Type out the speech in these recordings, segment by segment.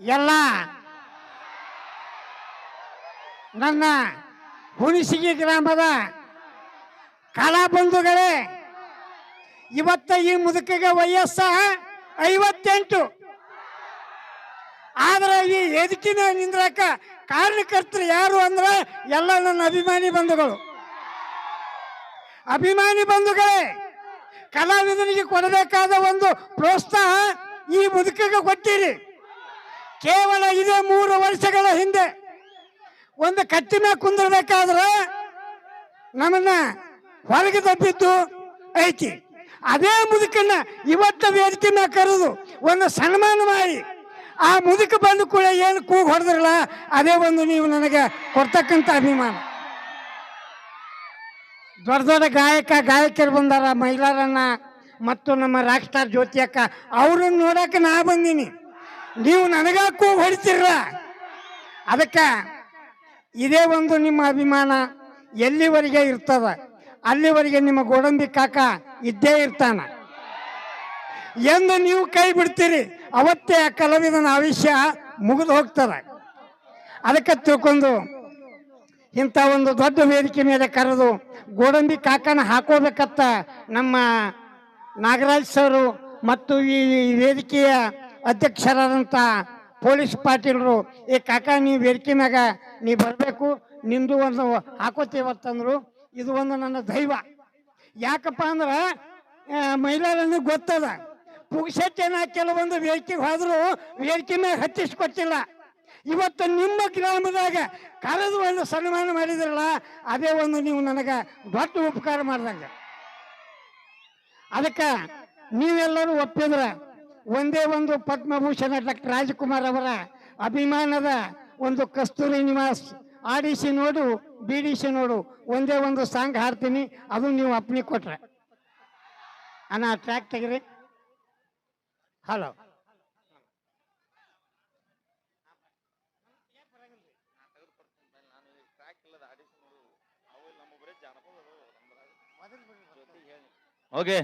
ಎಲ್ಲ. ನನ್ನ ಹುಣಸಿಗೆ ಗ್ರಾಮದ ಕಲಾ ಬಂಧುಗಳೇ ಇವತ್ತ ಈ ಮುದುಕಿಗೆ ವಯಸ್ಸ ಐವತ್ತೆಂಟು. ಆದ್ರೆ ಈ ಎದಕಿನ ನಿಂದ್ರಕ ಕಾರ್ಯಕರ್ತರು ಯಾರು ಅಂದ್ರೆ ಎಲ್ಲ ನನ್ನ ಅಭಿಮಾನಿ ಬಂಧುಗಳು. ಅಭಿಮಾನಿ ಬಂಧುಗಳೇ, ಕಲಾವಿದನಿಗೆ ಕೊಡಬೇಕಾದ ಒಂದು ಪ್ರೋತ್ಸಾಹ ಈ ಮುದುಕಿಗೆ ಕೊಟ್ಟಿರಿ. ಕೇವಲ ಇದೇ ಮೂರು ವರ್ಷಗಳ ಹಿಂದೆ ಒಂದು ಕಟ್ಟಿನ ಕುಂದಿರ್ಬೇಕಾದ್ರೆ ನಮ್ಮನ್ನ ಹೊರಗೆ ತಪ್ಪಿದ್ದು ಐತಿ. ಅದೇ ಮುದುಕನ್ನ ಇವತ್ತ ವೇದಿಕೆ ಮ್ಯಾಗ ಕರೆದು ಒಂದು ಸನ್ಮಾನ ಮಾಡಿ, ಆ ಮುದುಕ ಬಂದ ಕೂಡ ಏನು ಕೂಗು ಹೊಡೆದ್ರಲ್ಲ, ಅದೇ ಒಂದು ನೀವು ನನಗೆ ಕೊಡ್ತಕ್ಕಂಥ ಅಭಿಮಾನ. ದೊಡ್ಡ ದೊಡ್ಡ ಗಾಯಕ ಗಾಯಕರು ಬಂದಾರ, ಮಹಿಳಾರನ್ನ ಮತ್ತು ನಮ್ಮ ರಾಕ್ ಸ್ಟಾರ್ ಜ್ಯೋತಿ ಅಕ್ಕ ಅವ್ರನ್ನ ನೋಡಕ್ಕೆ ನಾ ಬಂದೀನಿ. ನೀವು ನನಗಾಕೂ ಹೊಡಿತೀರ ಅದಕ್ಕೆ ಇದೇ ಒಂದು ನಿಮ್ಮ ಅಭಿಮಾನ ಎಲ್ಲಿವರೆಗೆ ಇರ್ತದ? ಅಲ್ಲಿವರೆಗೆ ನಿಮ್ಮ ಗೋಡಂಬಿ ಕಾಕ ಇದ್ದೇ ಇರ್ತಾನ. ಎಂದು ನೀವು ಕೈ ಬಿಡ್ತೀರಿ. ಅವತ್ತೇ ಆ ಕಲಾವಿದನ ಆವಿಷ್ಯ ಮುಗಿದು ಹೋಗ್ತದೆ. ಅದಕ್ಕೆ ತಿಳ್ಕೊಂಡು ಇಂಥ ಒಂದು ದೊಡ್ಡ ವೇದಿಕೆ ಮೇಲೆ ಕರೆದು ಗೋಡಂಬಿ ಕಾಕನ ಹಾಕೋಬೇಕತ್ತ ನಮ್ಮ ನಾಗರಾಜ್ ಸರು ಮತ್ತು ಈ ವೇದಿಕೆಯ ಅಧ್ಯಕ್ಷರಾದಂಥ ಪೊಲೀಸ್ ಪಾಟೀಲರು ಈ ಕಾಕ, ನೀವು ವೇದಿಕೆ ಮ್ಯಾಗ ನೀ ಬರಬೇಕು ನಿಂದು ಒಂದು ಹಾಕೋತೀವತ್ತಂದ್ರು ಇದು ಒಂದು ನನ್ನ ದೈವ. ಯಾಕಪ್ಪ ಅಂದ್ರೆ ಮಹಿಳೆಯರನ್ನು ಗೊತ್ತದ. ಪುಗ್ಸೆಟ್ಟೇನ ಕೆಲವೊಂದು ವೇದಿಕೆಗೆ ಹೋದ್ರು, ವೇದಿಕೆ ಮ್ಯಾಗ ಹತ್ತಿಸ್ಕೊಟ್ಟಿಲ್ಲ. ಇವತ್ತು ನಿಮ್ಮ ಗ್ರಾಮದಾಗ ಕರೆದು ಒಂದು ಸನ್ಮಾನ ಮಾಡಿದ್ರಲ್ಲ, ಅದೇ ಒಂದು ನೀವು ನನಗೆ ದೊಡ್ಡ ಉಪಕಾರ ಮಾಡ್ದಂಗೆ. ಅದಕ್ಕೆ ನೀವೆಲ್ಲರೂ ಒಪ್ಪಿದ್ರ ಒಂದೇ ಒಂದು ಪದ್ಮಭೂಷಣ ಡಾಕ್ಟರ್ ರಾಜಕುಮಾರ್ ಅವರ ಅಭಿಮಾನದ ಒಂದು ಕಸ್ತೂರಿ ನಿವಾಸ್. ಆಡಿಸಿ ನೋಡು, ಬಿಡಿಸಿ ನೋಡು, ಒಂದೇ ಒಂದು ಸಾಂಗ್ ಹಾಡ್ತೀನಿ, ಅದು ನೀವು ಅಪ್ನಿ ಕೊಟ್ರೆ. ಅಣ್ಣ ಟ್ರ್ಯಾಕ್ ತೆಗಿರಿ. ಹಲೋ ಓಕೆ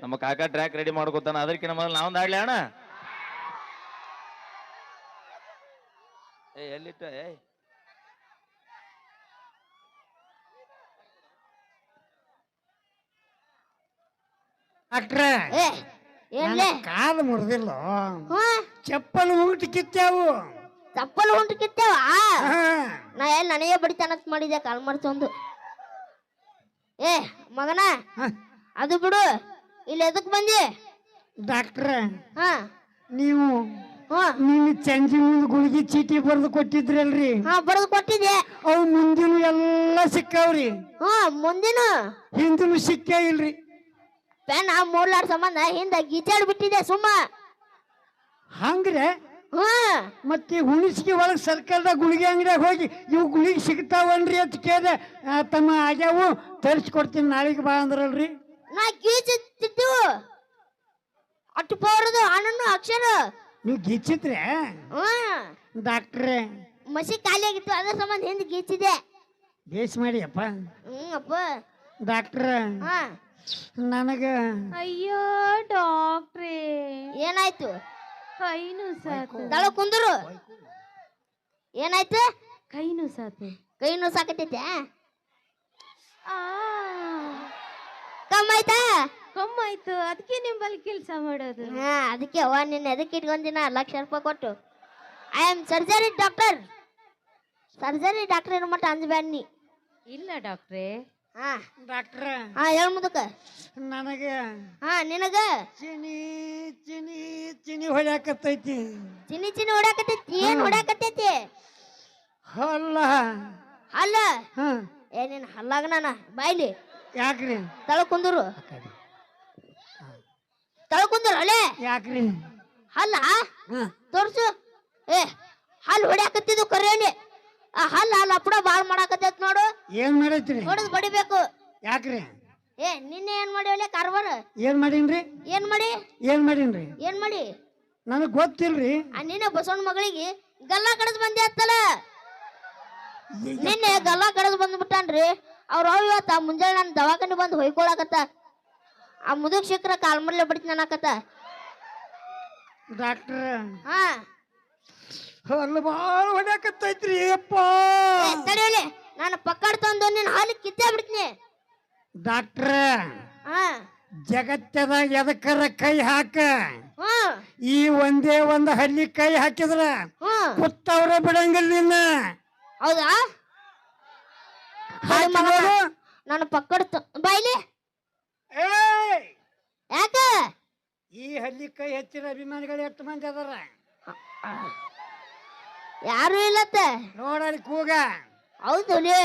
ನಮ್ಮ ಕಾಕ ಟ್ರ್ಯಾಕ್ ರೆಡಿ ಮಾಡ್ಕೊತಾನ. ಅದಕ್ಕಿಂತ ಮೊದಲು ನಾವೊಂದು ಆಡ್ಲಿ ಅಣ್ಣ. ಏ ಎಲ್ಲಿಟ್ಟ? ಏ. ಡಾಕ್ಟ್ರೆ ಏ ಏನ್ಲೆ? ಕಾಲು ಮುರಿದಿಲ್ಲ. ಚಪ್ಪಲ್ ಉಂಟು ಕಿತ್ತಾವು. ಚಪ್ಪಲ್ ಉಂಟು ಕಿತ್ತೇವ? ಹಾ. ನಾ ಎಲ್ಲಿ ನನಗೆ ಬಡಿತಾನತ್ ಮಾಡಿದೆ ಕಾಲ್ ಮಾಡ್ಸೊಂದು ಏ ಮಗನ. ಅದು ಬಿಡು. ಇಲ್ಲಿ ಎದಕ್ ಬಂದಿ? ಡಾಕ್ಟ್ರ ಹಾ. ನೀವು ಹಾ. ನೀನು ಚಂಜಿ ಮುಂದೆ ಗುಳಿಗೆ ಚೀಟಿ ಬರೆದು ಕೊಟ್ಟಿದ್ರಲ್ರಿ? ಹಾ ಬರೆದು ಕೊಟ್ಟಿದ್ದೆ. ಅವು ಮುಂದಿನ ಎಲ್ಲ ಸಿಕ್ಕಾವ್ರಿ. ಹ್ಞೂ ಮುಂದಿನ? ಹಿಂದಿನ ಸಿಕ್ಕೇ ಇಲ್ರಿ. ಪೆನ್ ಆ ಮೂರ್ಲಾರ್ ಸಂಬಂಧ ಹಿಂದ ಗೀಚಾಡ್ ಬಿಟ್ಟಿದೆ ಸುಮ್ಮ. ಹಂಗ್ರೆ? ಹಾ. ಮತ್ತೆ ಹುಣಸಿಗೆ ಒಳಗೆ ಸರ್ಕಾರದ ಗುಳಿಗೆ ಅಂಗಡಿಯಾಗ ಹೋಗಿ ಇವು ಗುಳಿಗೆ ಸಿಗ್ತಾವನ್ರಿ ಅಂತ ಕೇಳಿದೆ ತಮ್ಮ ಆಗ್ಯಾವು ತರಿಸ್ಕೊಡ್ತೀನಿ ನಾಳೆಗೆ ಬಾ ಅಂದ್ರಲ್ರಿ. ನಾ ಗೀಚಿತ್ತು ಅಟ್ಟು ಪೌರದು ಹಣ್ಣು ಅಕ್ಷರ. ನೀವು ಗೀಚಿದ್ರೆ? ಹ್ಞೂ. ಡಾಕ್ಟ್ರೆ. ಮಸಿ ಖಾಲಿ ಆಗಿತ್ತು ಅದ್ರ ಸಂಬಂಧ ಹಿಂದೆ ಗೀಚಿದೆ. ಬೇಸ್ ಮಾಡಿ ಅಪ್ಪ. ಹ್ಞೂ ಅಪ್ಪ. ಡಾಕ್ಟ್ರ. ಹಾ. ನನಗೆ ಅಯ್ಯೋ ಡಾಕ್ಟ್ರೇ. ಏನಾಯ್ತು? ಕೈನು ಸಾಕು ದಳ ಕುಂದರು. ಏನಾಯ್ತು? ಕೈನು ಸಾಕು ಕೈ ಸಾಕತೈತೆ ಆ ಕಮ್ಮಾಯ್ತಾ ಕಮ್ಮಾಯ್ತು ಅದಕ್ಕೆ ನಿಂಬಲ್ಲಿ ಕೆಲಸ ಮಾಡೋದು. ಹಾ ಅದಕ್ಕೆ ಅವ್ವ ನಿನ್ನ ಎದಕ್ಕೆ ಇಟ್ಕೊಂದಿನ ಲಕ್ಷ ರೂಪಾಯಿ ಕೊಟ್ಟು. I am surgery doctor surgery doctor ಏನು ಮಟ್ಟ ಅಂಜಬೇಡ ನೀ ಇಲ್ಲ ಡಾಕ್ಟ್ರೇ. ಹಾ. ಡಾಕ್ಟ್ರ. ಹಾ ಹೇಳ ಮುದಕ. ನನಗೆ ಹಾ ನಿನಗ? ಚಿನಿ ಚಿನಿ ಚಿನಿ ಹೊಡ್ಯಾಕತ್ತೈತಿ. ಚಿನಿ ಚಿನಿ ಹೊಡ್ಯಾಕತ್ತೈತಿ? ಏನ್ ಹೊಡ್ಯಾಕತ್ತೈತಿ? ಹಲ್ಲ. ಅಲ್ಲ ಹಾ ಏ ನಿನ್ ಹಲ್ಲಾಗ ನಾನ? ಬಾಯ್ಲಿ. ಯಾಕ್ರಿ? ತಳ ಕುಂದರು. ತಳ ಕುಂದರು ಅಲೆ ಯಾಕ್ರಿ? ಹಲ್ಲ? ಹಾ. ತೋರ್ಸು. ಏ ಹಲ್ ಹೊಡ್ಯಾಕತ್ತಿದ್ದು ಕರೇನಿ ಆ ಹಲ್ಲ ಅಪ್ಪಡ ಬಾಳ್ ಮಾಡಾಕತ್ತೈತ್ ನೋಡು. ಏನ್ ಮಾಡೈತ್ರಿ? ಹೊಡೆದ್ ಬಡಿಬೇಕು. ಯಾಕ್ರಿ? ಏ ನಿನ್ನೆ ಏನ್ ಮಾಡಿವಲೆ ಕಾರ್ಬಾರ್ ಏನ್ ಮಾಡೀನ್ರಿ? ಏನ್ ಮಾಡಿ? ಏನ್ ಮಾಡೀನ್ರಿ? ಏನ್ ಮಾಡಿ? ನನಗ್ ಗೊತ್ತಿಲ್ರಿ. ಆ ನಿನ್ನೆ ಬಸವಣ್ಣ ಮಗಳಿಗೆ ಗಲ್ಲ ಕಡದ್ ಬಂದೆ ಅತ್ತಲ್ಲ ನಿನ್ನೆ ಗಲ್ಲ ಕಡದ್ ಬಂದ್ಬಿಟ್ಟಾನ್ರಿ. ಅವ್ರ ಇವತ್ತು ಆ ಮುಂಜಾನೆ ನಾನು ದವಾಖಾನೆ ಬಂದು ಹೊಯ್ಕೊಳಕತ್ತ. ಆ ಮುದುಕ್ ಶಿಖರ ಕಾಲ್ಮರ್ಲೆ ಬಿಡ್ತೀನಿ ಅನ್ನಕತ್ತ. ಡಾಕ್ಟ್ರ. ಹಾ. ಹಲ್ಲು ಭಾಳ ಹೊಡ್ಯಾಕತ್ತೈತ್ರಿ ಅಪ್ಪ ಏ, ನಾನು ಪಕ್ಕಡ್ ತಂದು ನಿನ್ನ ಹಾಲು ಕಿತ್ತೇ ಬಿಡ್ತೀನಿ. ಡಾಕ್ಟ್ರ. ಹಾ. ಜಗತ್ತದಾಗ ಎದಕ್ಕರ ಕೈ ಹಾಕ? ಈ ಒಂದೇ ಒಂದು ಹಳ್ಳಿ ಕೈ ಹಾಕಿದ್ರ ಹ್ಮ್ ಕುತ್ತವ್ರ ಬಿಡಂಗಿಲ್ಲ ನಿನ್ನ. ಹೌದಾ. ನಾನು ಪಕ್ಕಡ್ ಬಾಯ್ಲಿ ಏ ಯಾಕ? ಈ ಹಲ್ಲಿ ಕೈ ಹೆಚ್ಚಿನ ಅಭಿಮಾನಿಗಳು ಎಷ್ಟು ಮಂದಿ ಅದಾರ? ಯಾರು ಇಲ್ಲತ್ತ ನೋಡಲಿ ಕೂಗ. ಹೌದು ಡಾಕ್ಟರ್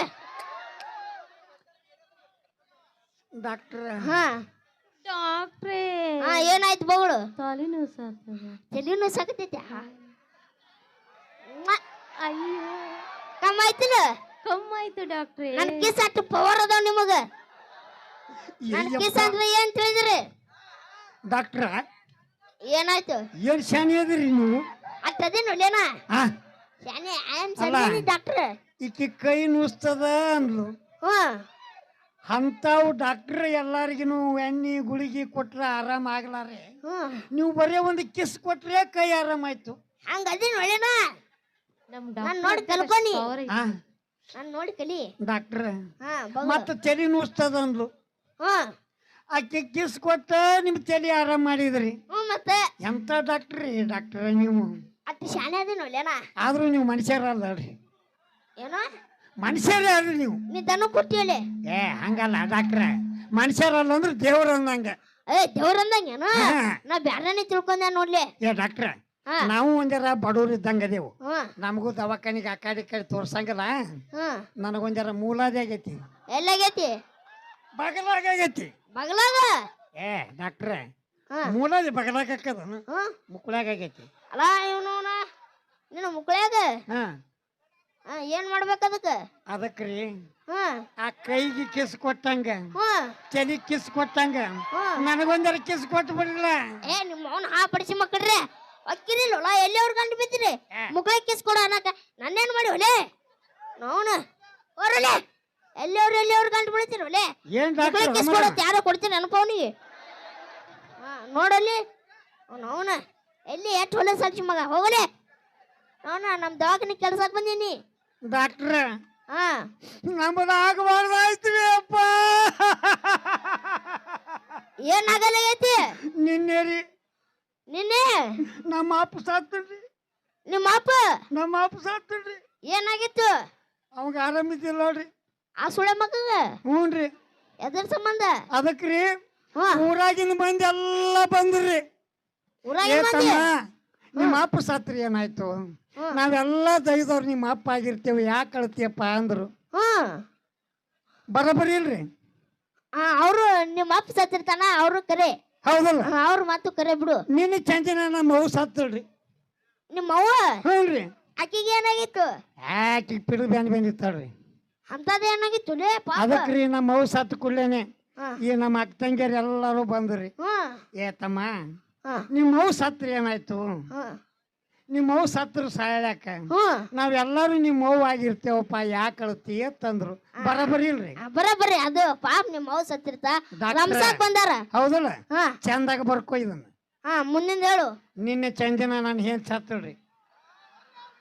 ಡಾಕ್ಟ್ರ. ಹಾ. ಡಾಕ್ಟ್ರೇ. ಹಾ ಏನಾಯ್ತು ಬಗಳು ತಲೆನೋವು ಸಾತದ ತಲೆನೂ ಸಾಕತೈತೆ ಅಯ್ಯೋ. ಕಮ್ಮ ಆಯ್ತಿಲ್ಲ? ಕಮ್ಮಾಯ್ತು ಡಾಕ್ಟ್ರೇ. ನನ್ ಕಿಸ್ ಅಷ್ಟು ಪವರ್ ಅದಾವ ನಿಮಗ. ನನ್ ಕಿಸ್ ಅಂದ್ರೆ ಏನ್ ತಿಳಿದ್ರಿ? ಡಾಕ್ಟ್ರ ಏನಾಯ್ತು? ಏನ್ ಶಾನಿ ಅದಿರಿ ನೀವು? ಅಟ್ಟದೇನು ಲೇನ ಆ. ಶಾನೆ ಐ ಆಮ್ ಅಲ್ಲ. ಡಾಕ್ಟರ್. ಈಕಿ ಕೈ ನುಸ್ತದ ಅಂದ್ಲು. ಹ್ಮ್. ಡಾಕ್ಟರ್ ಡಾಕ್ಟ್ರ್ ಎಲ್ಲಾರಿಗೂ ಎಣ್ಣೆ ಗುಳಿಗೆ ಕೊಟ್ರೆ ಆರಾಮ ಆಗ್ಲಾರೆ. ಹ್ಮ್. ನೀವು ಬರೀ ಒಂದು ಕಿಸ್ ಕೊಟ್ರೆ ಕೈ ಆರಾಮಾಯ್ತು ಹಂಗ ಅದೇನು ಒಳ್ಳೆನ ನಮ್ ನಾನ್ ನೋಡಿ ಕಲ್ಕೊನಿ. ಆ. ನಾನ್ ನೋಡಿ ಕಲಿ. ಡಾಕ್ಟ್ರ ಹಾ ಮತ್ತ ತಲೆ ನುಸ್ತದ ಅಂದ್ಲು. ಹಾ. ಆಕೆ ಕಿಸ್ ಕೊಟ್ಟ ನಿಮ್ ತಲೆ ಆರಾಮ್ ಮಾಡಿದ್ರಿ. ಹ್ಮ್ ಮತ್ತೆ. ಎಂತ ಡಾಕ್ಟ್ರಿ ಡಾಕ್ಟ್ರ ನೀವು? ಅತ್ತ ಶಾಣೆ ಅದೇ ನೋಡ್ಲೇನ ಆದ್ರೂ ನೀವು ರೀ ಏನೋ? ಮನುಷ್ಯರೇ ಅಲ್ರಿ ನೀವು. ನೀ ದನ ಕೊಟ್ಟಿಯಲೆ ಏ ಹಂಗಲ್ಲ ಡಾಕ್ಟ್ರ. ಮನುಷ್ಯರಲ್ಲ ಅಂದ್ರೆ ದೇವ್ರ ಅಂದಂಗ. ಏ ದೇವ್ರ ಅಂದಂಗೇನು? ಹಾ. ನಾ ಬ್ಯಾರನೇ ತಿಳ್ಕೊಂಡೆ ನೋಡ್ಲಿ. ಏ ಡಾಕ್ಟ್ರ ಹಾ. ನಾವು ಒಂದರ ಬಡವ್ರು ಇದ್ದಂಗ ಅದೇವು. ಹ್ಮ್ ನಮಗೂ ದವಾಖಾನಿಗೆ ಆ ಕಡೆ ಈ ಕಡೆ ತೋರ್ಸಂಗಿಲ್ಲ. ಹ್ಮ್ ನನಗೊಂದರ ಮೂಲಾದಿ ಆಗೈತಿ. ಎಲ್ಲಾಗೈತಿ? ಬಗಲಾಗ ಆಗೈತಿ. ಬಗಲಾಗ? ಏ ಡಾಕ್ಟ್ರೆ ಹಾ. ಮೂಲಾದಿ ಬಗಲಾಗ ಹಾಕದನು ಹ್ಮ್ ಮುಕ್ಕಳಾಗ ಆಗೈತಿ. ಅಲ್ಲ ಇವನು ನಿನ್ನ ಹಾ. ಹಾ ಏನ್ ಮಾಡ್ಬೇಕು ಅದಕ್ಕೆ? ಅದಕ್ರಿ ಹ್ಮ್ ಆ ಕೈಗೆ ಕಿಸ್ ಕೊಟ್ಟಂಗ ಹ್ಮ್ ತಲೆ ಕಿಸ್ ಕೊಟ್ಟಂಗ ಹ್ಮ್ ನನಗೊಂದರ ಕಿಸ್ ಕೊಟ್ಟು ಬಿಡಲ್ಲ ಏ ನಿಮ್ಮ ಅವನ ಹಾ ಪಡಿಸಿ ಮಕ್ಕಳ್ರೆ ಅಕ್ಕಿರಿಲ್ಲ ಎಲ್ಲಿ ಅವ್ರು ಗಂಟು ಬಿದ್ದಿರಿ? ಮುಗಳ ಕಿಸ್ ಕೊಡ ಅನ್ನಕ. ನನ್ನೇನ್ ಮಾಡಿ ಹೊಲೆ? ನೋನ ಹೊರಲೆ. ಎಲ್ಲಿ ಅವ್ರು ಎಲ್ಲಿ ಅವ್ರು ಗಂಟು ಬಿಡ್ತೀರಿ ಹೊಲೆ? ಏನ್ ಮುಕ್ಕಳ ಕಿಸ್ ಡಾಕ್ಟರ್ ಕೊಡತ್ ಯಾರೋ ಕೊಡ್ತೀನಿ ಅನ್ಕೋನಿಗೆ ನೋಡಲ್ಲಿ. ಅವನ ಎಲ್ಲಿ ಎಷ್ಟು ಹೊಲ ಸಾಕ್ಷಿ ಮಗ? ಹೋಗಲೆ. ಅವನ ನಮ್ಮ ದವಾಖಾನೆ ಕೆಲ್ಸಕ್ಕೆ ಬಂದೀನಿ ಡಾಕ್ಟ್ರ. ಹಾ. ನಮ್ಮದು ಆಗಬಾರ್ದಾಯ್ತು ಅಪ್ಪ. ಏನಾಗಲ್ಲ ಐತಿ? ನಿನ್ನೆ ರೀ ನಿನ್ನೆ? ನಮ್ಮ ಅಪ್ಪ ಸಾತ್ರಿ ನಿಮ್ಮ ಅಪ್ಪ? ನಮ್ಮ ಅಪ್ಪ ಸಾತ್ರಿ ಏನಾಗಿತ್ತು? ಅವಾಗ ಆರಾಮಿದ್ದಿಲ್ಲ ನೋಡ್ರಿ. ಆ ಸುಳೆ ಮಗ ಹ್ಞೂ ರೀ. ಎದ್ರ ಸಂಬಂಧ? ಅದಕ್ರಿ ಊರಾಗಿನ ಮಂದಿ ಎಲ್ಲ ಬಂದ್ರಿ. ಮಂದಿ? ನಿಮ್ಮ ಅಪ್ಪ ಸತ್ರಿ ಏನಾಯ್ತು. ನಾವೆಲ್ಲ ದೈದವ್ರು ನಿಮ್ಮ ಅಪ್ಪ ಆಗಿರ್ತೇವೆ ಯಾಕೆ ಕಳ್ತೀಯಪ್ಪ ಅಂದ್ರು. ಬರಬರಿ ಇಲ್ರಿ. ಅವರು ನಿಮ್ಮ ಅಪ್ಪ ಸತ್ತಿರ್ತಾನ ಅವರು ಕರೆ. ಹೌದಲ್ಲ? ಅವ್ರ ಮಾತು ಕರೆ ಬಿಡು. ನಿನ್ನ ಚಂಚನ ನಮ್ಮ ಅವ್ವ ಸತ್ತಳ್ರಿ. ನಿಮ್ಮ ಅವ್ವ? ಹ್ಞೂ ರೀ ಆಕಿಗೆ ಏನಾಗಿತ್ತು? ಆಕಿ ಪಿಡು ಬ್ಯಾಂಡ್ ಬಂದಿತ್ತಾಳ್ರಿ. ಅಂತದ ಏನಾಗಿತ್ತು ಲೇ ಪಾಪ? ಅದಕ್ರಿ ನಮ್ಮ ಅವ್ವ ಸತ್ತು ಕೂಡ್ಲೇನೆ ಹಾ. ಈ ನಮ್ಮ ಅಕ್ಕ ತಂಗಿಯರು ಎಲ್ಲರೂ ಬಂದ್ರಿ. ಹ್ಮ್ ಏ ತಮ್ಮ ಹಾ. ನಿಮ್ಮ ಅವ್ವ ಸತ್ರಿ ಏನಾಯ್ತು? ಹ್ಮ್ ನಿಮ್ಮ ಅವ್ವ ಸತ್ರು ಸಾಯಕ ಹ್ಮ್ ನಾವೆಲ್ಲರೂ ನಿಮ್ಮ ಅವ್ವ ಆಗಿರ್ತೇವಪ್ಪ ಯಾಕೆ ಕಳ್ತಿ ಅಂತಂದ್ರು. ಬರಬರಿ ಇಲ್ರಿ ಬರಬರಿ. ಅದು ಪಾಪ ನಿಮ್ಮ ಅವ್ವ ಸತ್ತಿರ್ತ. ಡಾಕ್ಟ್ರೇ. ರಂಸಾಕ್ ಬಂದಾರ? ಹೌದಲ್ಲ? ಹಾ. ಚಂದಾಗ ಬರ್ಕೋ ಇದನ್ನ. ಹಾ ಮುಂದಿಂದ ಹೇಳು. ನಿನ್ನೆ ಚಂದಿನ ನಾನು ಏನ್ ಸತ್ತಳ್ರಿ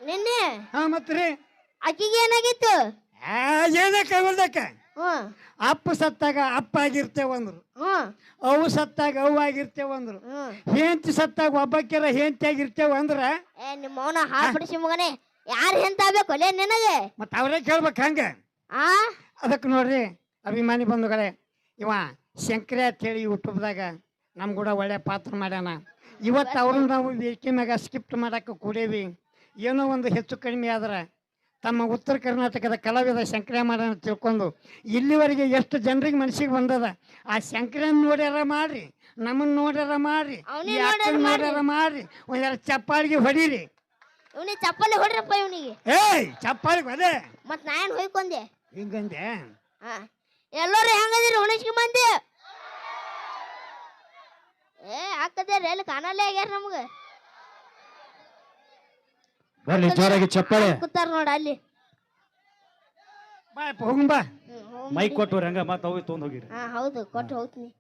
ನಿನ್ನೆ? ಹಾ ಮತ್ರಿ ಆಕಿಗೆ ಏನಾಗಿತ್ತು? ಆ ಏನಕ್ಕ ಅವಲ್ದಕ್ಕ ಹ್ಮ್ ಅಪ್ಪ ಸತ್ತಾಗ ಅಪ್ಪ ಆಗಿರ್ತೇವ ಅಂದ್ರು. ಹ್ಮ್ ಅವು ಸತ್ತಾಗ ಅವು ಆಗಿರ್ತೇವ ಅಂದ್ರು. ಹ್ಮ್ ಹೆಂಡತಿ ಸತ್ತಾಗ ಒಬ್ಬಕ್ಕೆಲ್ಲ ಹೆಂಡತಿ ಆಗಿರ್ತೇವ ಅಂದ್ರ ನಿಮ್ಮ ಅವನ ಹಾಳ್ಪಡಿಸಿ ಮಗನೇ. ಯಾರು ಹೆಂತ ಆಗ್ಬೇಕು ನಿನಗೆ? ಮತ್ತೆ ಅವರೇ ಕೇಳ್ಬೇಕು ಹಂಗ. ಆ? ಅದಕ್ಕೆ ನೋಡ್ರಿ ಅಭಿಮಾನಿ ಬಂಧುಗಳೇ ಇವ ಶಂಕರ ಅಂತೇಳಿ ಯೂಟ್ಯೂಬ್ದಾಗ ನಮ್ಮ ಕೂಡ ಒಳ್ಳೆ ಪಾತ್ರ ಮಾಡ್ಯಾನ. ಇವತ್ತು ಅವ್ರನ್ನ ನಾವು ವೇದಿಕೆ ಮ್ಯಾಗ ಸ್ಕಿಪ್ಟ್ ಮಾಡಕ್ಕೆ ಕೂಡೇವಿ. ಏನೋ ಒಂದು ಹೆಚ್ಚು ಕಡಿಮೆ ಆದ್ರೆ ತಮ್ಮ ಉತ್ತರ ಕರ್ನಾಟಕದ ಕಲಾವಿದ ಶಂಕರ ಮಾಡ್ಯಾನ ತಿಳ್ಕೊಂಡು ಇಲ್ಲಿವರೆಗೆ ಎಷ್ಟು ಜನರಿಗೆ ಮನಸ್ಸಿಗೆ ಬಂದದ? ಆ ಶಂಕರನ್ ನೋಡ್ಯಾರ ಮಾಡ್ರಿ ನಮ್ಮನ್ನ ನೋಡ್ಯಾರ ಮಾಡ್ರಿ ಅವ್ನೇ ಈ ಅಕ್ಕನ್ ನೋಡ್ಯಾರ ಮಾಡ್ರಿ ಒಂದೆರಡು ಚಪ್ಪಾಳಿಗೆ ಹೊಡೀರಿ. ಇವನಿಗೆ ಚಪ್ಪಲಿ ಹೊಡ್ರಪ್ಪ ಇವನಿಗೆ. ಏಯ್ ಚಪ್ಪಾಳಿಗೆ ಹೊಡೆ. ಮತ್ ನಾ ಏನ್ ಹೊಯ್ಕೊಂಡೆ? ಹಿಂಗಂದೆ? ಹಾ ಎಲ್ಲರೂ ಹೆಂಗದಿರಿ ಉಣಿಸ್ಕೊಂಡ್ ಬಂದಿ? ಏ ಹಾಕದೇರಿ ಎಲ್ಲಿ ಕಾಣಲ್ಲೇ ಆಗ್ಯಾರ ನಮ್ಗ? ಬರ್ಲಿ ಜೋರಾಗಿ ಚಪ್ಪಾಳೆ. ಕೂತಾರ ನೋಡ ಅಲ್ಲಿ. ಬಾ. ಹೋಗುಂಬಾ ಬಿಡಿ. ಕೊಟ್ಟು ರಂಗ ಮತ್ತೆ ಹೋಗಿ ತೊಗೊಂಡು ಹೋಗಿರಿ. ಹಾ ಹೌದು ಕೊಟ್ಟು ಹೋಗ್ತೀನಿ.